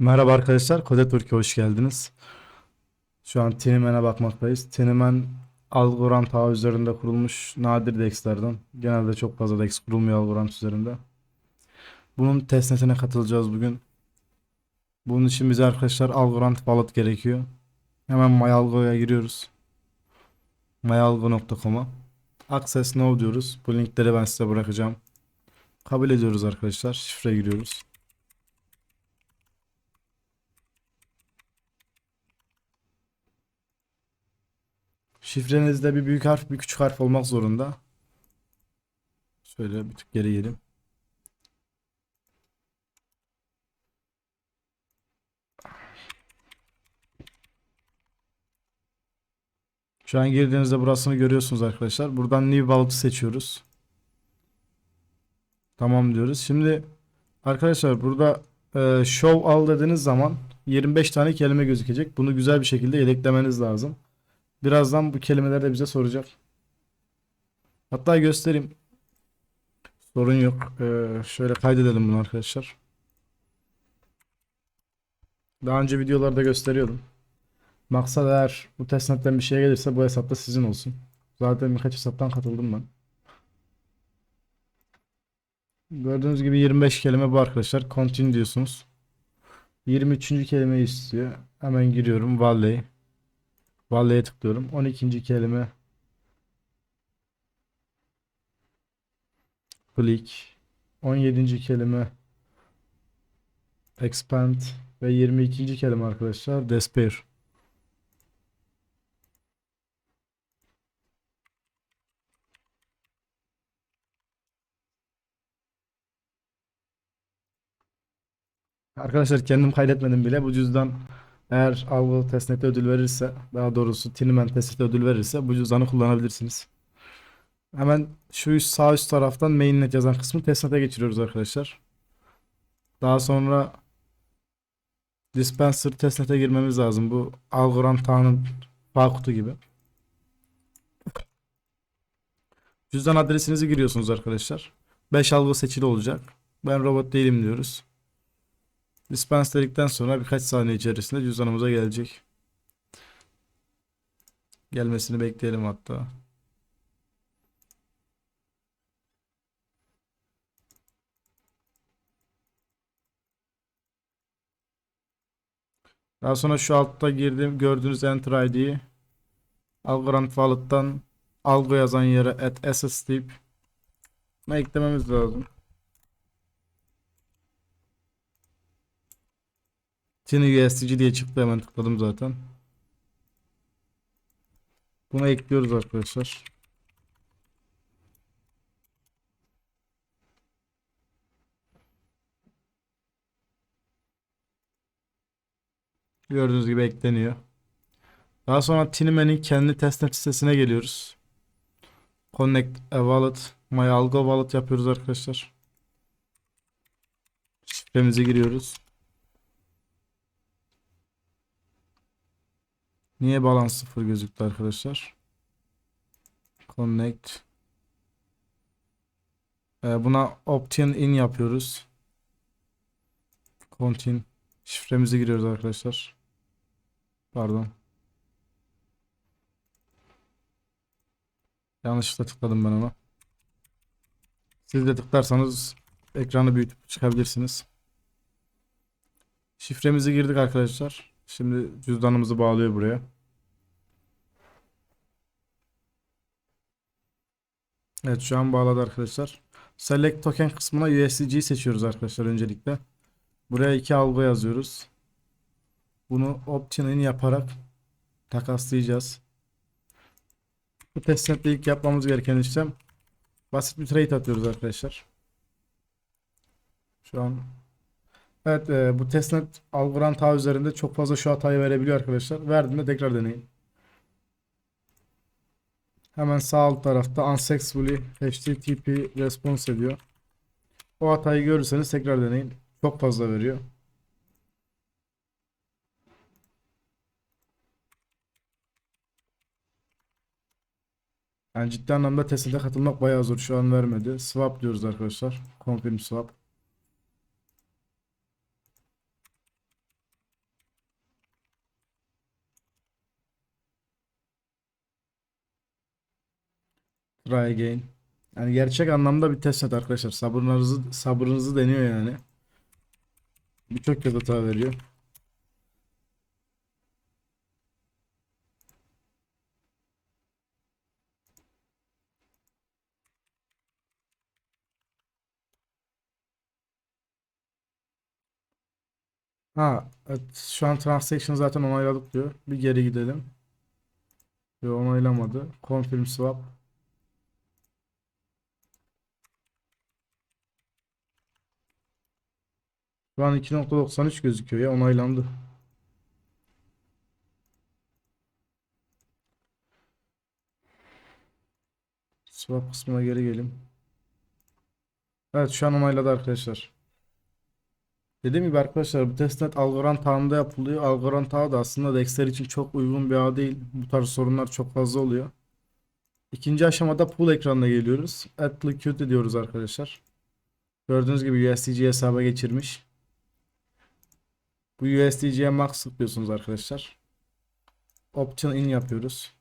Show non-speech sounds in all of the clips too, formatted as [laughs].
Merhaba arkadaşlar, Kode Türkiye hoş geldiniz. Şu an Tinemen'e bakmaktayız. Tinemen Algorand ağı üzerinde kurulmuş nadir DEX'lerden. Genelde çok fazla DEX kurulmuyor Algorand üzerinde. Bunun testnetine katılacağız bugün. Bunun için bize arkadaşlar Algorand Wallet gerekiyor. Hemen MyAlgo'ya giriyoruz. myalgo.com'a Access Now diyoruz. Bu linkleri ben size bırakacağım. Kabul ediyoruz arkadaşlar. Şifre giriyoruz. Şifrenizde bir büyük harf, bir küçük harf olmak zorunda. Şöyle bir tık geri gelin. Şu an girdiğinizde burasını görüyorsunuz arkadaşlar. Buradan New Wallet'ı seçiyoruz. Tamam diyoruz. Şimdi arkadaşlar burada e, Show All dediğiniz zaman 25 tane kelime gözükecek. Bunu güzel bir şekilde yedeklemeniz lazım. Birazdan bu kelimeler de bize soracak. Hatta göstereyim. Sorun yok. Ee, şöyle kaydedelim bunu arkadaşlar. Daha önce videolarda gösteriyordum. Maksat eğer bu testnetten bir şey gelirse bu hesapta sizin olsun. Zaten birkaç hesaptan katıldım ben. Gördüğünüz gibi 25 kelime bu arkadaşlar. Continue diyorsunuz. 23. kelimeyi istiyor. Hemen giriyorum. Valley. Valley'e tıklıyorum. 12. kelime Click 17. kelime Expand ve 22. kelime arkadaşlar Despair. Arkadaşlar kendim kaydetmedim bile. Bu cüzdan eğer Algo testnete ödül verirse, daha doğrusu Tinimen testnete ödül verirse bu cüzdanı kullanabilirsiniz. Hemen şu üst, sağ üst taraftan mainnet yazan kısmı testnete geçiriyoruz arkadaşlar. Daha sonra dispenser testnete girmemiz lazım. Bu Algorand Tağ'ın bağ kutu gibi. Cüzdan adresinizi giriyorsunuz arkadaşlar. 5 algo seçili olacak. Ben robot değilim diyoruz. Dispense dedikten sonra birkaç saniye içerisinde cüzdanımıza gelecek. Gelmesini bekleyelim hatta. Daha sonra şu altta girdiğim gördüğünüz Enter ID'yi Algorand Wallet'tan Algo yazan yere at assets deyip eklememiz lazım. Tiny USDC diye çıktı hemen tıkladım zaten. Buna ekliyoruz arkadaşlar. Gördüğünüz gibi ekleniyor. Daha sonra Tinimen'in kendi testnet sitesine geliyoruz. Connect a wallet. My Algo wallet yapıyoruz arkadaşlar. Şifremizi giriyoruz. Niye balans sıfır gözüktü arkadaşlar? Connect. Ee, buna opt-in in yapıyoruz. Continue. Şifremizi giriyoruz arkadaşlar. Pardon. Yanlışlıkla tıkladım ben ona. Siz de tıklarsanız ekranı büyütüp çıkabilirsiniz. Şifremizi girdik arkadaşlar. Şimdi cüzdanımızı bağlıyor buraya. Evet şu an bağladı arkadaşlar. Select token kısmına USDC seçiyoruz arkadaşlar öncelikle. Buraya iki algo yazıyoruz. Bunu opt-in yaparak takaslayacağız. Bu testnetle ilk yapmamız gereken işlem basit bir trade atıyoruz arkadaşlar. Şu an Evet e, bu testnet Algorand ağ üzerinde çok fazla şu hatayı verebiliyor arkadaşlar. Verdiğinde tekrar deneyin. Hemen sağ alt tarafta unsuccessfully HTTP response ediyor. O hatayı görürseniz tekrar deneyin. Çok fazla veriyor. Yani ciddi anlamda testnete katılmak bayağı zor. Şu an vermedi. Swap diyoruz arkadaşlar. Confirm swap. Try again. Yani gerçek anlamda bir testnet arkadaşlar. Sabırınızı sabrınızı deniyor yani. Birçok kez hata veriyor. Ha, evet, şu an transaction zaten onayladık diyor. Bir geri gidelim. Yo, onaylamadı. Confirm swap. Şu an 2.93 gözüküyor ya onaylandı. Swap kısmına geri gelin. Evet şu an onayladı arkadaşlar. Dediğim gibi arkadaşlar bu testnet Algorand ağında yapılıyor. Algorand ağı da aslında Dexter için çok uygun bir ağ değil. Bu tarz sorunlar çok fazla oluyor. İkinci aşamada pool ekranına geliyoruz. Add liquidity diyoruz arkadaşlar. Gördüğünüz gibi USDC hesaba geçirmiş. Bu USDC'ye max tıklıyorsunuz arkadaşlar. Option in yapıyoruz.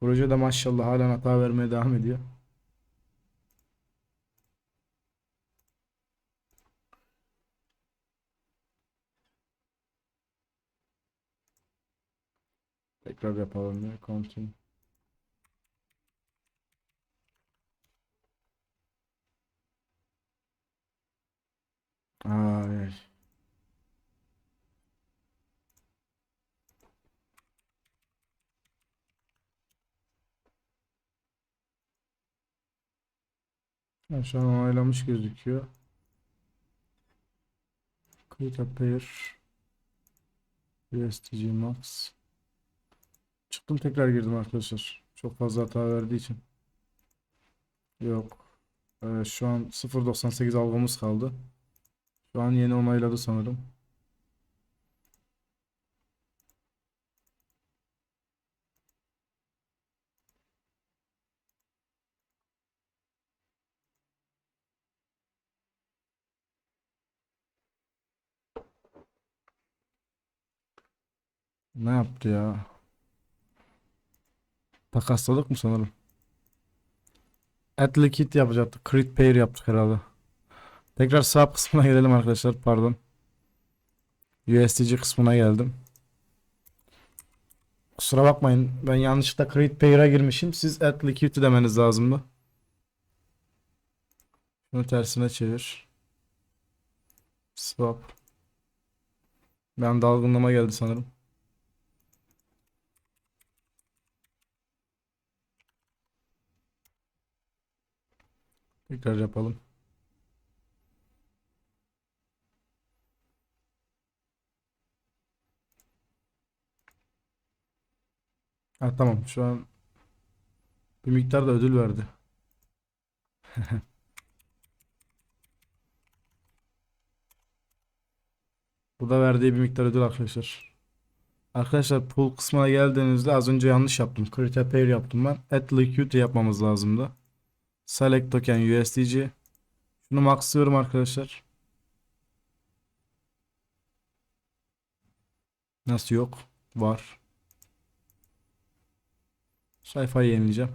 Projede maşallah halen hata vermeye devam ediyor. Tekrar yapalım ya. Continue. Ha, şu an onaylamış gözüküyor. Create a pair. USDG Max. Çıktım tekrar girdim arkadaşlar. Çok fazla hata verdiği için. Yok. Ee, şu an 0.98 algımız kaldı. Şu an yeni onayladı sanırım. Ne yaptı ya? Takasladık mı sanırım? Add liquid yapacaktık. Crit pair yaptık herhalde. Tekrar sağ [laughs] kısmına gelelim arkadaşlar. Pardon. USDC kısmına geldim. Kusura bakmayın. Ben yanlışlıkla Create Pair'a girmişim. Siz Add Liquidity demeniz lazımdı. Şunu tersine çevir. Swap. Ben dalgınlama geldi sanırım. Tekrar yapalım. Ha tamam şu an bir miktar da ödül verdi. [laughs] Bu da verdiği bir miktar ödül arkadaşlar. Arkadaşlar pool kısmına geldiğinizde az önce yanlış yaptım. Critical pair yaptım ben. Add liquidity yapmamız lazımdı. Select token USDC. Şunu maxlıyorum arkadaşlar. Nasıl yok? Var. Sayfayı yenileyeceğim.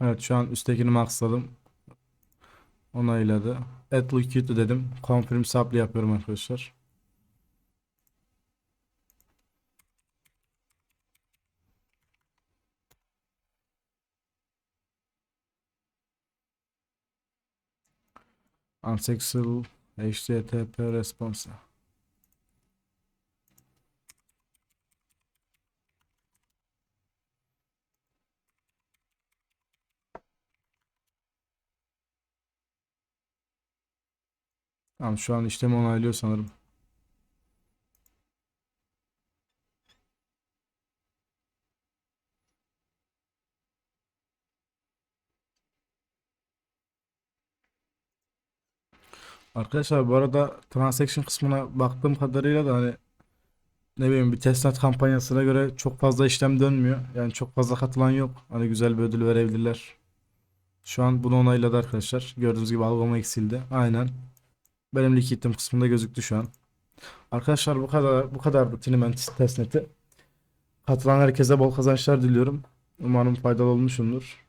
Evet şu an üsttekini maxladım. Onayladı. Add liquidity dedim. Confirm supply yapıyorum arkadaşlar. Unsuccessful HTTP response. Tamam şu an işlemi onaylıyor sanırım. Arkadaşlar bu arada transaction kısmına baktığım kadarıyla da hani ne bileyim bir testnet kampanyasına göre çok fazla işlem dönmüyor. Yani çok fazla katılan yok. Hani güzel bir ödül verebilirler. Şu an bunu onayladı arkadaşlar. Gördüğünüz gibi algılama eksildi. Aynen. Benim likitim kısmında gözüktü şu an. Arkadaşlar bu kadar bu kadardı Tinimen testneti. Katılan herkese bol kazançlar diliyorum. Umarım faydalı olmuşumdur.